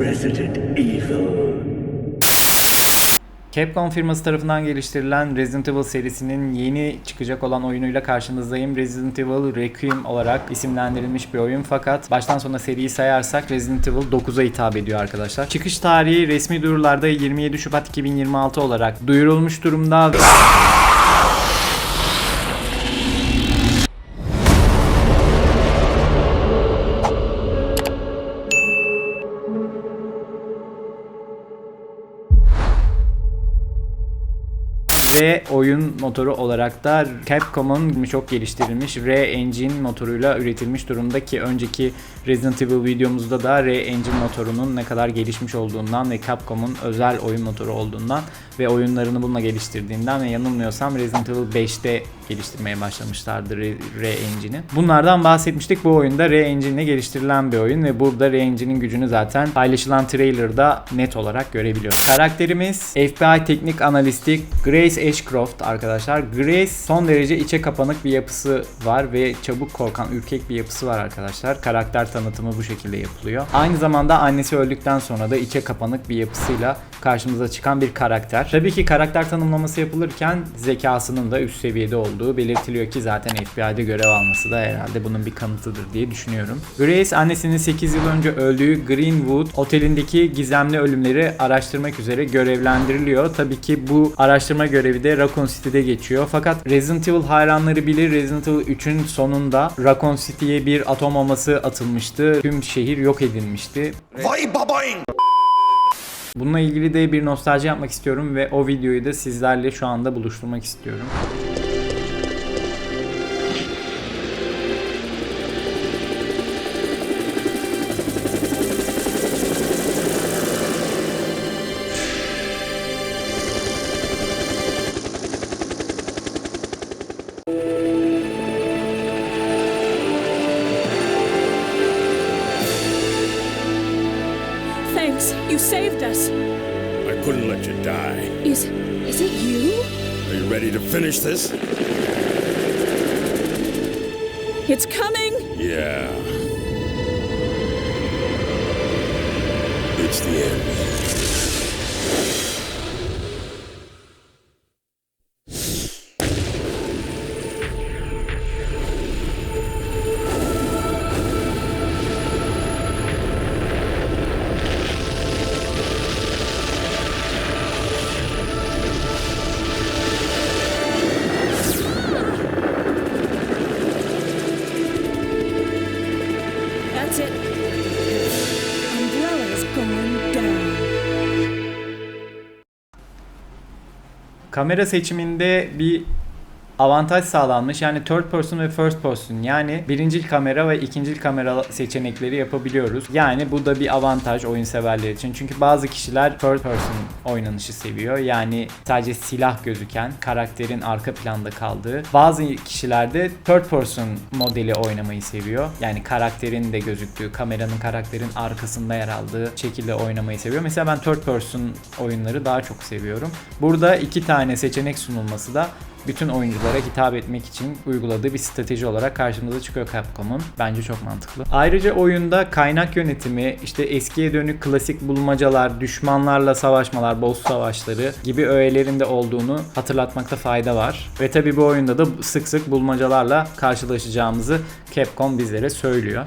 Resident Evil. Capcom firması tarafından geliştirilen Resident Evil serisinin yeni çıkacak olan oyunuyla karşınızdayım. Resident Evil Requiem olarak isimlendirilmiş bir oyun fakat baştan sona seriyi sayarsak Resident Evil 9'a hitap ediyor arkadaşlar. Çıkış tarihi resmi duyurularda 27 Şubat 2026 olarak duyurulmuş durumda. Ve oyun motoru olarak da Capcom'un çok geliştirilmiş R Engine motoruyla üretilmiş durumda ki önceki Resident Evil videomuzda da R Engine motorunun ne kadar gelişmiş olduğundan ve Capcom'un özel oyun motoru olduğundan ve oyunlarını bununla geliştirdiğinden ve yanılmıyorsam Resident Evil 5'te geliştirmeye başlamışlardı R, R Engine'i. Bunlardan bahsetmiştik. Bu oyunda R Engine ile geliştirilen bir oyun ve burada R Engine'in gücünü zaten paylaşılan trailer'da net olarak görebiliyoruz. Karakterimiz FBI teknik analisti Grace Ashcroft arkadaşlar. Grace son derece içe kapanık bir yapısı var ve çabuk korkan, ürkek bir yapısı var arkadaşlar. Karakter tanıtımı bu şekilde yapılıyor. Aynı zamanda annesi öldükten sonra da içe kapanık bir yapısıyla karşımıza çıkan bir karakter. Tabii ki karakter tanımlaması yapılırken zekasının da üst seviyede olduğu belirtiliyor ki zaten FBI'de görev alması da herhalde bunun bir kanıtıdır diye düşünüyorum. Grace annesinin 8 yıl önce öldüğü Greenwood otelindeki gizemli ölümleri araştırmak üzere görevlendiriliyor. Tabii ki bu araştırma görevi de Raccoon City'de geçiyor. Fakat Resident Evil hayranları bilir Resident Evil 3'ün sonunda Raccoon City'ye bir atom bombası atılmıştı. Tüm şehir yok edilmişti. Vay babayın! Bununla ilgili de bir nostalji yapmak istiyorum ve o videoyu da sizlerle şu anda buluşturmak istiyorum. Thanks, you saved us. I couldn't let you die. Is is it you? Are you ready to finish this? It's coming. Yeah. It's the end. Kamera seçiminde bir avantaj sağlanmış. Yani third person ve first person yani birincil kamera ve ikincil kamera seçenekleri yapabiliyoruz. Yani bu da bir avantaj oyun severler için. Çünkü bazı kişiler third person oynanışı seviyor. Yani sadece silah gözüken, karakterin arka planda kaldığı. Bazı kişiler de third person modeli oynamayı seviyor. Yani karakterin de gözüktüğü, kameranın karakterin arkasında yer aldığı şekilde oynamayı seviyor. Mesela ben third person oyunları daha çok seviyorum. Burada iki tane seçenek sunulması da bütün oyunculara hitap etmek için uyguladığı bir strateji olarak karşımıza çıkıyor Capcom'un. Bence çok mantıklı. Ayrıca oyunda kaynak yönetimi, işte eskiye dönük klasik bulmacalar, düşmanlarla savaşmalar, boss savaşları gibi öğelerinde olduğunu hatırlatmakta fayda var. Ve tabi bu oyunda da sık sık bulmacalarla karşılaşacağımızı Capcom bizlere söylüyor.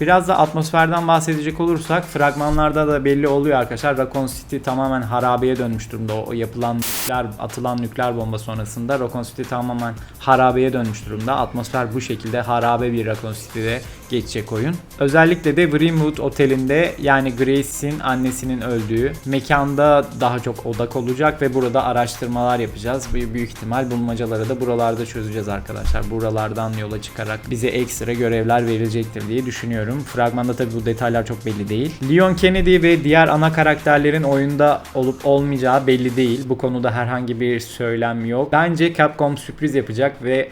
Biraz da atmosferden bahsedecek olursak fragmanlarda da belli oluyor arkadaşlar. Raccoon City tamamen harabeye dönmüş durumda. O yapılan nükleer, atılan nükleer bomba sonrasında Raccoon City tamamen harabeye dönmüş durumda. Atmosfer bu şekilde harabe bir Raccoon City'de geçecek oyun. Özellikle de Greenwood Oteli'nde yani Grace'in annesinin öldüğü mekanda daha çok odak olacak ve burada araştırmalar yapacağız. Büyük ihtimal bulmacaları da buralarda çözeceğiz arkadaşlar. Buralardan yola çıkarak bize ekstra görevler verilecektir diye düşünüyorum. Fragmanda tabi bu detaylar çok belli değil. Leon Kennedy ve diğer ana karakterlerin oyunda olup olmayacağı belli değil. Bu konuda herhangi bir söylem yok. Bence Capcom sürpriz yapacak ve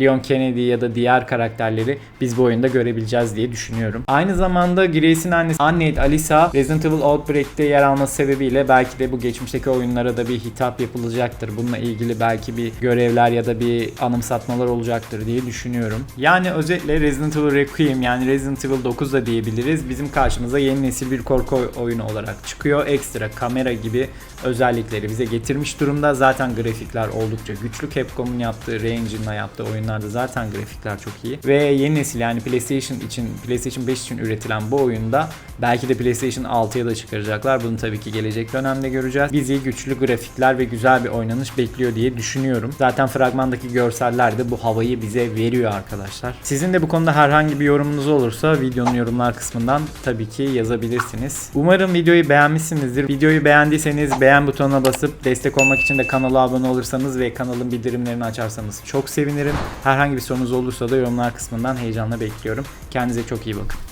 Leon Kennedy ya da diğer karakterleri biz bu oyunda görebileceğiz diye düşünüyorum. Aynı zamanda Grace'in annesi Annette Alisa Resident Evil Outbreak'te yer alması sebebiyle belki de bu geçmişteki oyunlara da bir hitap yapılacaktır. Bununla ilgili belki bir görevler ya da bir anımsatmalar olacaktır diye düşünüyorum. Yani özetle Resident Evil Requiem yani Resident Evil 9 da diyebiliriz. Bizim karşımıza yeni nesil bir korku oy- oyunu olarak çıkıyor. Ekstra kamera gibi özellikleri bize getirmiş durumda. Zaten grafikler oldukça güçlü. Capcom'un yaptığı, Re-Engine'la yaptığı oyunlarda zaten grafikler çok iyi. Ve yeni nesil yani PlayStation için, PlayStation 5 için üretilen bu oyunda belki de PlayStation 6'ya da çıkaracaklar. Bunu tabii ki gelecek dönemde göreceğiz. Bizi güçlü grafikler ve güzel bir oynanış bekliyor diye düşünüyorum. Zaten fragmandaki görseller de bu havayı bize veriyor arkadaşlar. Sizin de bu konuda herhangi bir yorumunuz olursa videonun yorumlar kısmından tabii ki yazabilirsiniz. Umarım videoyu beğenmişsinizdir. Videoyu beğendiyseniz beğen butonuna basıp destek olmak için de kanala abone olursanız ve kanalın bildirimlerini açarsanız çok sevinirim. Herhangi bir sorunuz olursa da yorumlar kısmından heyecanla bekliyorum. Kendinize çok iyi bakın.